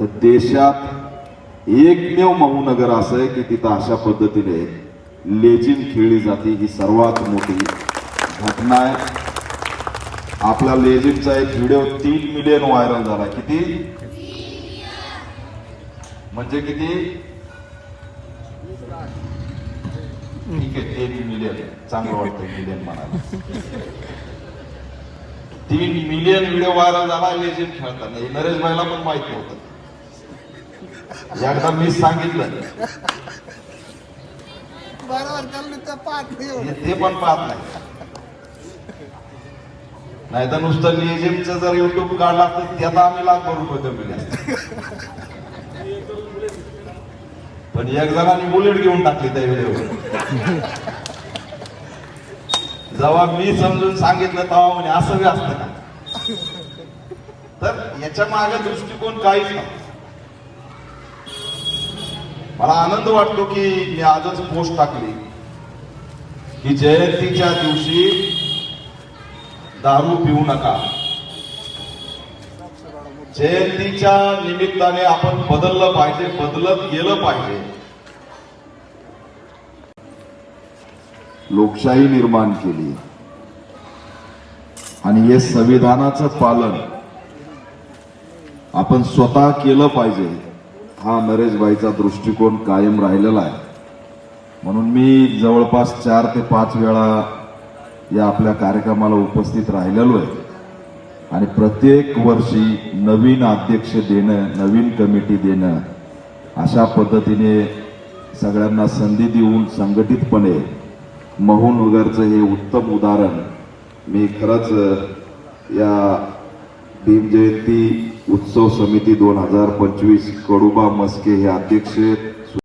तर देशात एकमेव महूनगर असं आहे की तिथं अशा पद्धतीने लेझिम खेळली जाते. ही सर्वात मोठी घटना आहे. आपला लेझिमचा एक व्हिडिओ तीन मिलियन व्हायरल झाला. किती? म्हणजे किती? ठीक आहे तीन मिलियन. चांगलं वाटतं मिलियन म्हणायला. तीन मिलियन व्हिडिओ व्हायरल झाला लेझिम खेळताना. नरेश भाईला पण माहिती होतं. एकदा मी सांगितलं. ते पण पाहत नाही. नाही तर नुसतं लेझिमचं जर युट्यूब काढला तर त्यात आम्ही लाखभर रुपये कमी पण एक जणांनी बुलेट घेऊन टाकली त्या व्हिडिओ जेव्हा मी समजून सांगितलं तेव्हा म्हणे असं बी असतं का? तर याच्या मागे दृष्टिकोन काहीच नाही मला आनंद वाटतो की मी आजच पोस्ट टाकली. की जयंतीच्या दिवशी दारू पिऊ नका. जयंतीच्या निमित्ताने आपण बदललं पाहिजे बदलत गेलं पाहिजे. लोकशाही निर्माण केली. आणि हे संविधानाचं पालन आपण स्वतः केलं पाहिजे. हा नरेशबाईचा दृष्टिकोन कायम राहिलेला आहे. म्हणून मी जवळपास चार ते पाच वेळा या आपल्या कार्यक्रमाला उपस्थित राहिलेलो आहे. आणि प्रत्येक वर्षी नवीन अध्यक्ष देणं नवीन कमिटी देणं अशा पद्धतीने सगळ्यांना संधी देऊन संघटितपणे महून वगैरेचं हे उत्तम उदाहरण मी खरंच या भीमजयंती उत्सव समिती दोन हजार पंचवीस कडुबा मस्के हे अध्यक्ष आहेत.